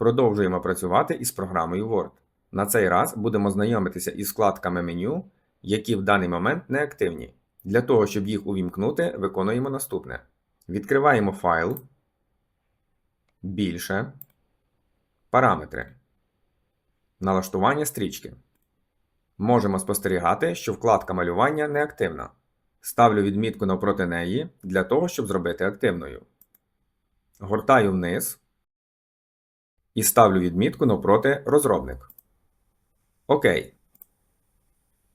Продовжуємо працювати із програмою Word. На цей раз будемо знайомитися із вкладками меню, які в даний момент не активні. Для того, щоб їх увімкнути, виконуємо наступне: відкриваємо файл, більше, параметри, налаштування стрічки. Можемо спостерігати, що вкладка малювання не активна. Ставлю відмітку навпроти неї для того, щоб зробити активною. Гортаю вниз і ставлю відмітку навпроти розробник. Окей.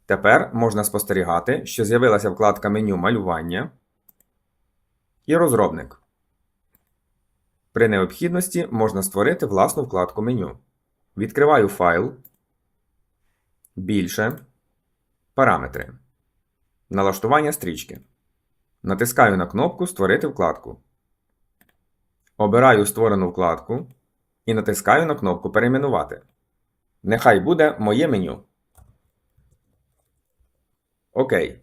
Тепер можна спостерігати, що з'явилася вкладка меню малювання і розробник. При необхідності можна створити власну вкладку меню. Відкриваю файл, більше, параметри, налаштування стрічки. Натискаю на кнопку Створити вкладку. Обираю створену вкладку і натискаю на кнопку Перейменувати. Нехай буде моє меню. Окей.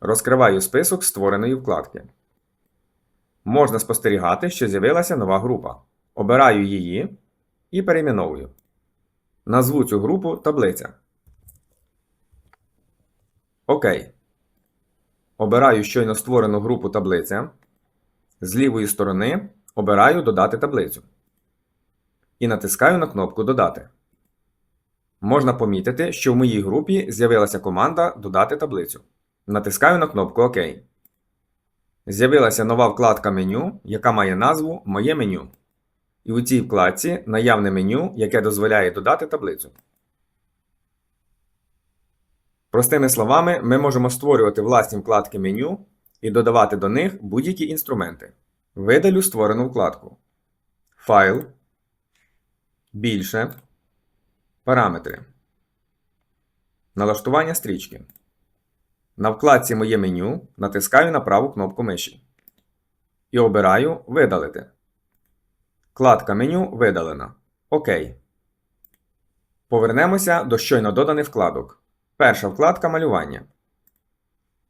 Розкриваю список створеної вкладки. Можна спостерігати, що з'явилася нова група. Обираю її і перейменовую. Назву цю групу таблиця. Окей. Обираю щойно створену групу таблиця. З лівої сторони обираю Додати таблицю. І натискаю на кнопку Додати. Можна помітити, що в моїй групі з'явилася команда Додати таблицю. Натискаю на кнопку ОК. З'явилася нова вкладка меню, яка має назву Моє меню. І у цій вкладці наявне меню, яке дозволяє додати таблицю. Простими словами, ми можемо створювати власні вкладки меню і додавати до них будь-які інструменти. Видалю створену вкладку. Файл. Більше. Параметри. Налаштування стрічки. На вкладці Моє меню натискаю на праву кнопку миші. І обираю Видалити. Вкладка меню видалена. ОК. Повернемося до щойно доданих вкладок. Перша вкладка малювання.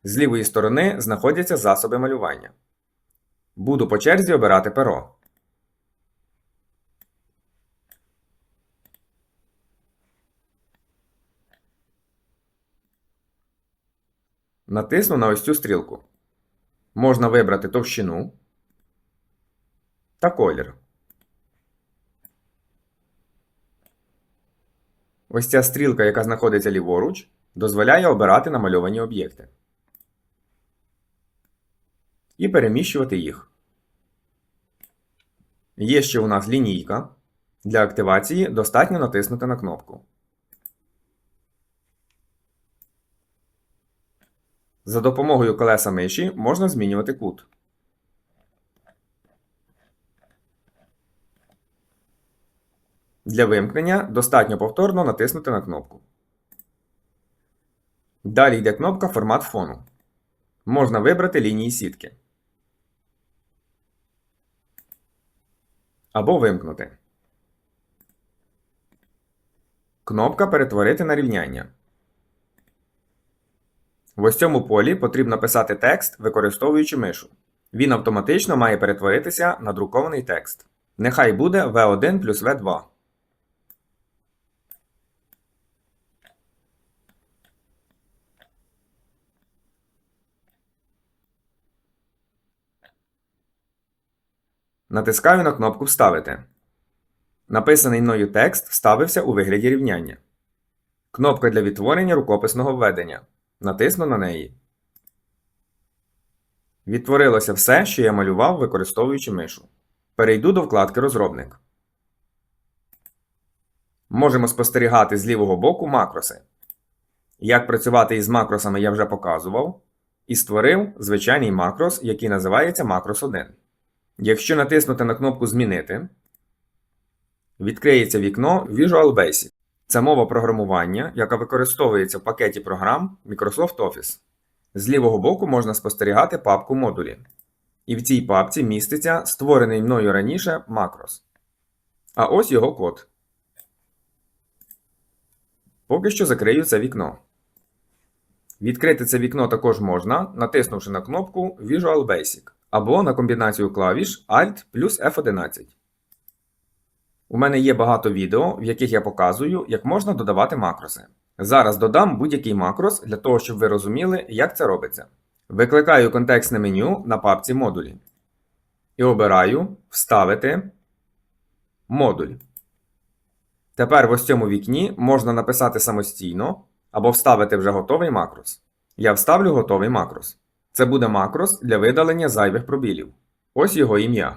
З лівої сторони знаходяться засоби малювання. Буду по черзі обирати перо. Натисну на ось цю стрілку. Можна вибрати товщину та колір. Ось ця стрілка, яка знаходиться ліворуч, дозволяє обирати намальовані об'єкти. І переміщувати їх. Є ще у нас лінійка. Для активації достатньо натиснути на кнопку. За допомогою колеса миші можна змінювати кут. Для вимкнення достатньо повторно натиснути на кнопку. Далі йде кнопка Формат фону. Можна вибрати лінії сітки. Або вимкнути. Кнопка Перетворити на рівняння. В ось цьому полі потрібно писати текст, використовуючи мишу. Він автоматично має перетворитися на друкований текст. Нехай буде V1 плюс V2. Натискаю на кнопку Вставити. Написаний мною текст вставився у вигляді рівняння. Кнопка для відтворення рукописного введення. Натисну на неї. Відтворилося все, що я малював, використовуючи мишу. Перейду до вкладки Розробник. Можемо спостерігати з лівого боку макроси. Як працювати із макросами я вже показував. І створив звичайний макрос, який називається Макрос 1. Якщо натиснути на кнопку Змінити, відкриється вікно Visual Basic. Це мова програмування, яка використовується в пакеті програм Microsoft Office. З лівого боку можна спостерігати папку модулі. І в цій папці міститься створений мною раніше макрос. А ось його код. Поки що закрию це вікно. Відкрити це вікно також можна, натиснувши на кнопку Visual Basic або на комбінацію клавіш Alt плюс F11. У мене є багато відео, в яких я показую, як можна додавати макроси. Зараз додам будь-який макрос для того, щоб ви розуміли, як це робиться. Викликаю контекстне меню на папці модулі і обираю Вставити модуль. Тепер в ось цьому вікні можна написати самостійно або вставити вже готовий макрос. Я вставлю готовий макрос. Це буде макрос для видалення зайвих пробілів. Ось його ім'я.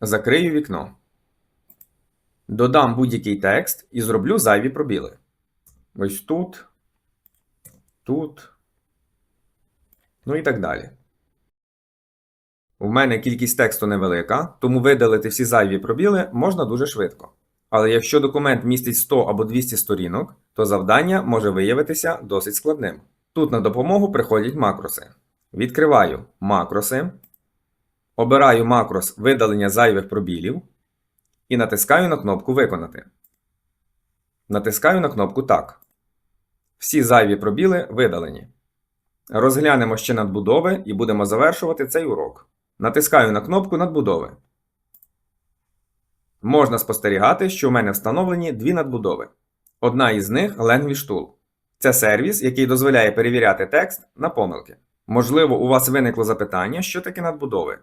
Закрию вікно. Додам будь-який текст і зроблю зайві пробіли. Ось тут, тут, ну і так далі. У мене кількість тексту невелика, тому видалити всі зайві пробіли можна дуже швидко. Але якщо документ містить 100 або 200 сторінок, то завдання може виявитися досить складним. Тут на допомогу приходять макроси. Відкриваю макроси, обираю макрос видалення зайвих пробілів і натискаю на кнопку Виконати. Натискаю на кнопку Так. Всі зайві пробіли видалені. Розглянемо ще надбудови і будемо завершувати цей урок. Натискаю на кнопку надбудови. Можна спостерігати, що у мене встановлені дві надбудови. Одна із них Language Tool. Це сервіс, який дозволяє перевіряти текст на помилки. Можливо, у вас виникло запитання, що таке надбудови.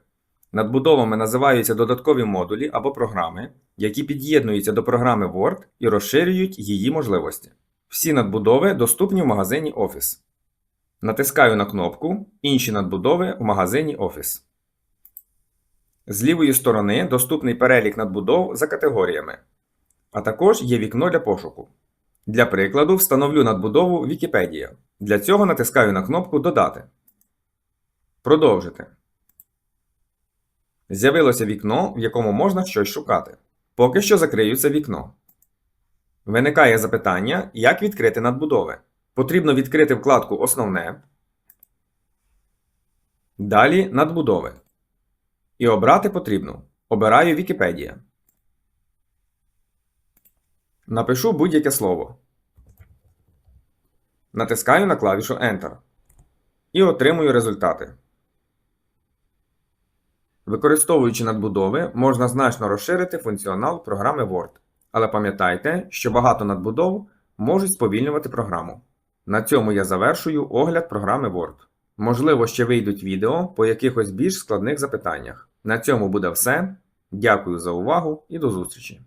Надбудовами називаються додаткові модулі або програми, які під'єднуються до програми Word і розширюють її можливості. Всі надбудови доступні в магазині Office. Натискаю на кнопку Інші надбудови в магазині Office. З лівої сторони доступний перелік надбудов за категоріями, а також є вікно для пошуку. Для прикладу, встановлю надбудову Вікіпедія. Для цього натискаю на кнопку Додати. Продовжити. З'явилося вікно, в якому можна щось шукати. Поки що закрию це вікно. Виникає запитання, як відкрити надбудови. Потрібно відкрити вкладку Основне. Далі надбудови. І обрати потрібно. Обираю Вікіпедія. Напишу будь-яке слово. Натискаю на клавішу Enter. І отримую результати. Використовуючи надбудови, можна значно розширити функціонал програми Word. Але пам'ятайте, що багато надбудов можуть сповільнювати програму. На цьому я завершую огляд програми Word. Можливо, ще вийдуть відео по якихось більш складних запитаннях. На цьому буде все. Дякую за увагу і до зустрічі!